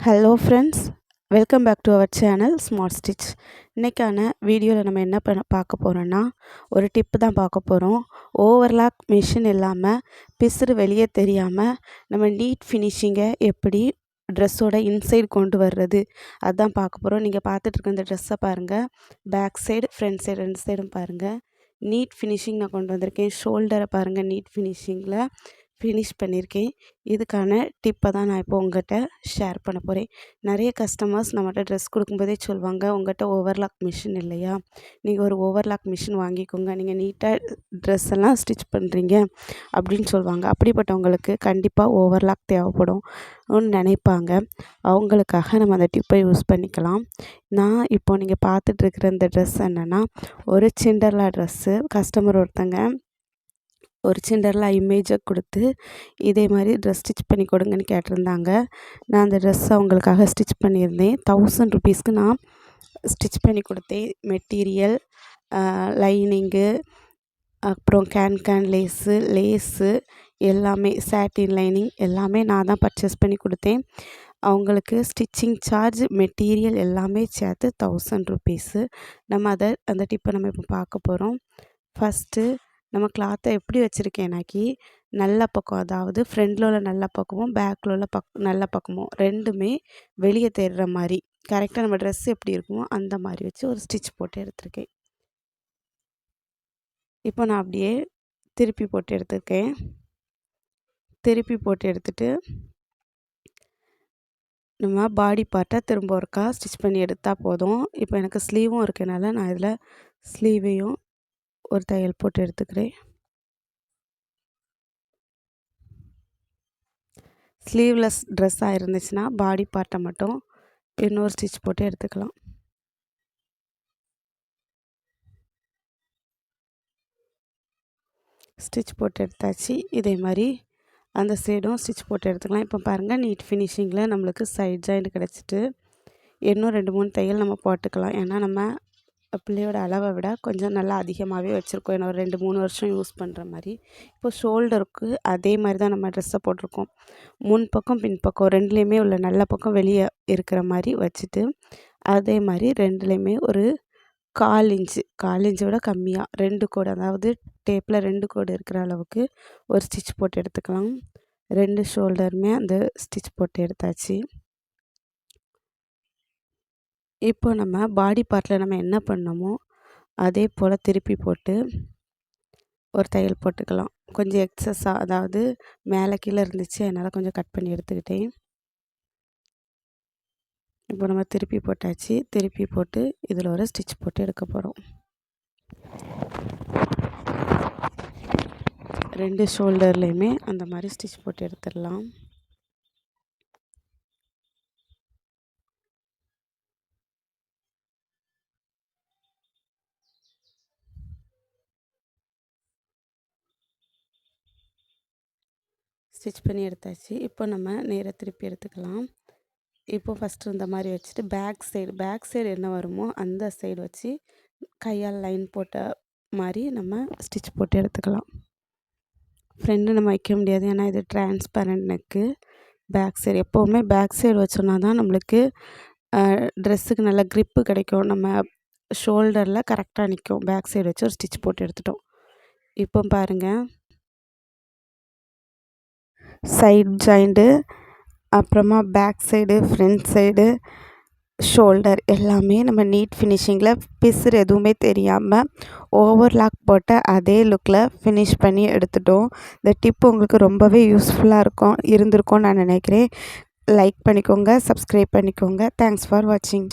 Hello friends welcome back to our channel smart stitch இன்றைக்கான வீடியோவில் நம்ம என்ன பண்ண பார்க்க போகிறோன்னா ஒரு டிப்பு தான் பார்க்க போகிறோம் ஓவர்லாக் மிஷின் இல்லாமல் பிசுறு வெளியே தெரியாமல் நம்ம நீட் ஃபினிஷிங்கை எப்படி ட்ரெஸ்ஸோட இன்சைடு கொண்டு வர்றது அதுதான் பார்க்க போகிறோம் நீங்கள் பார்த்துட்ருக்க இந்த ட்ரெஸ்ஸை பாருங்கள் பேக் சைடு ஃப்ரண்ட் சைடு ரெண்டு சைடும் பாருங்கள் நீட் ஃபினிஷிங் நான் கொண்டு வந்திருக்கேன். ஷோல்டரை பாருங்கள் நீட் ஃபினிஷிங்கில் ஃபினிஷ் பண்ணியிருக்கேன் இதுக்கான டிப்பை தான் நான் இப்போ உங்கள்கிட்ட ஷேர் பண்ண போகிறேன் நிறைய கஸ்டமர்ஸ் நம்மகிட்ட ட்ரெஸ் கொடுக்கும்போதே சொல்லுவாங்க உங்கள்கிட்ட ஓவர்லாக் மிஷின் இல்லையா? நீங்கள் ஒரு ஓவர்லாக் மிஷின் வாங்கிக்கோங்க. நீங்கள் நீட்டாக ட்ரெஸ் எல்லாம் ஸ்டிச் பண்ணுறீங்க அப்படின்னு சொல்லுவாங்க. அப்படிப்பட்டவங்களுக்கு கண்டிப்பாக ஓவர்லாக் தேவைப்படும். நினைப்பாங்க. அவங்களுக்காக நம்ம அந்த டிப்பை யூஸ் பண்ணிக்கலாம். நான் இப்போ நீங்கள் பார்த்துட்ருக்குற இந்த ட்ரெஸ் என்னென்னா ஒரு சிண்டர்லா ட்ரெஸ்ஸு கஸ்டமர் ஒருத்தங்க ஒரு சிண்டரில் இமேஜை கொடுத்து இதே மாதிரி ட்ரெஸ் ஸ்டிச் பண்ணி கொடுங்கன்னு கேட்டிருந்தாங்க. நான் அந்த ட்ரெஸ் அவங்களுக்காக ஸ்டிச் பண்ணியிருந்தேன். தௌசண்ட் ருபீஸ்க்கு நான் ஸ்டிச் பண்ணி கொடுத்தேன். மெட்டீரியல் லைனிங்கு அப்புறம் கேன் கேன் லேஸு லேஸு எல்லாமே சாட்டின் லைனிங் எல்லாமே நான் தான் பர்ச்சேஸ் பண்ணி கொடுத்தேன். அவங்களுக்கு ஸ்டிச்சிங் சார்ஜ் மெட்டீரியல் எல்லாமே சேர்த்து தௌசண்ட் ருபீஸு நம்ம அதை அந்த டிப்பை நம்ம இப்போ பார்க்க போகிறோம் ஃபஸ்ட்டு நம்ம கிளாத்தை எப்படி வச்சுருக்கேனாக்கி நல்ல பக்கம் அதாவது ஃப்ரண்டில் உள்ள நல்ல பக்கமும் பேக்கில் உள்ள பக் நல்ல பக்கமும் ரெண்டுமே வெளியே தெரிகிற மாதிரி கரெக்டாக நம்ம ட்ரெஸ் எப்படி இருக்குமோ அந்த மாதிரி வச்சு ஒரு ஸ்டிச் போட்டு எடுத்திருக்கேன். இப்போ நான் அப்படியே திருப்பி போட்டு எடுத்திருக்கேன். திருப்பி போட்டு எடுத்துட்டு நம்ம பாடி பார்ட்டை திரும்ப ஒருக்கா ஸ்டிச் பண்ணி எடுத்தால் போதும். இப்போ எனக்கு ஸ்லீவும் இருக்கனால நான் இதில் ஸ்லீவையும் ஒரு தையல் போட்டு எடுத்துக்கிறேன். ஸ்லீவ்லெஸ் ட்ரெஸ்ஸாக இருந்துச்சுன்னா பாடி பார்ட்டை மட்டும் இன்னொரு ஸ்டிச் போட்டு எடுத்துக்கலாம். ஸ்டிச் போட்டு எடுத்தாச்சு. இதே மாதிரி அந்த சைடும் ஸ்டிச் போட்டு எடுத்துக்கலாம். இப்போ பாருங்கள் நீட் ஃபினிஷிங்கில் நம்மளுக்கு சைட் ஜாயிண்ட் கிடச்சிட்டு இன்னும் ரெண்டு மூணு தையல் நம்ம போட்டுக்கலாம். ஏன்னா நம்ம பிள்ளையோட அளவை விட கொஞ்சம் நல்லா அதிகமாகவே வச்சுருக்கோம். ஏன்னா ஒரு ரெண்டு மூணு வருஷம் யூஸ் பண்ணுற மாதிரி. இப்போ ஷோல்டருக்கு அதே மாதிரி தான் நம்ம ட்ரெஸ்ஸை போட்டிருக்கோம். முன் பக்கம் பின் பக்கம் ரெண்டுலேயுமே உள்ள நல்ல பக்கம் வெளியே இருக்கிற மாதிரி வச்சுட்டு அதே மாதிரி ரெண்டுலேயுமே ஒரு கால் இன்ச்சு கால் இன்ச்சை விட கம்மியாக ரெண்டு கோடு அதாவது டேப்பில் ரெண்டு கோடு இருக்கிற அளவுக்கு ஒரு ஸ்டிச் போட்டு எடுத்துக்கலாம். ரெண்டு ஷோல்டருமே அந்த ஸ்டிச் போட்டு எடுத்தாச்சு. இப்போ நம்ம பாடி பார்ட்டில் நம்ம என்ன பண்ணோமோ அதே போல் திருப்பி போட்டு ஒரு தையல் போட்டுக்கலாம். கொஞ்சம் எக்ஸஸாக அதாவது மேலே கீழே இருந்துச்சு அதனால் கொஞ்சம் கட் பண்ணி எடுத்துக்கிட்டேன். இப்போ நம்ம திருப்பி போட்டாச்சு. திருப்பி போட்டு இதில் ஒரு ஸ்டிச் போட்டு எடுக்க போகிறோம் ரெண்டு ஷோல்டர்லேயுமே அந்த மாதிரி ஸ்டிச் போட்டு எடுத்துடலாம். ஸ்டிச் பண்ணி எடுத்தாச்சு. இப்போ நம்ம நேராக திருப்பி எடுத்துக்கலாம். இப்போ ஃபஸ்ட்டு இந்த மாதிரி வச்சுட்டு பேக் சைடு பேக் சைடு என்ன வருமோ அந்த சைடு வச்சு கையால் லைன் போட்ட மாதிரி நம்ம ஸ்டிச் போட்டு எடுத்துக்கலாம். ஃப்ரெண்டு நம்ம வைக்க முடியாது. ஏன்னா இது டிரான்ஸ்பரண்ட் நெக்கு பேக் சைடு எப்போவுமே பேக் சைடு வச்சோன்னா தான் நம்மளுக்கு ட்ரெஸ்ஸுக்கு நல்ல க்ரிப்பு கிடைக்கும். நம்ம ஷோல்டரில் கரெக்டாக நிற்கும் பேக் சைடு வச்சு ஒரு ஸ்டிச் போட்டு எடுத்துட்டோம். இப்போ பாருங்கள் சைட் ஜாயிண்ட்டு அப்புறமா back side front side shoulder எல்லாமே நம்ம நீட் ஃபினிஷிங்கில் பிசுறு எதுவுமே தெரியாமல் ஓவர்லாக் போட்ட அதே லுக்கில் ஃபினிஷ் பண்ணி எடுத்துட்டோம். இந்த டிப் உங்களுக்கு ரொம்பவே யூஸ்ஃபுல்லாக இருக்கும் இருந்திருக்கும்னு நான் நினைக்கிறேன். லைக் பண்ணிக்கோங்க சப்ஸ்கிரைப் பண்ணிக்கோங்க. தேங்க்ஸ் ஃபார் வாட்சிங்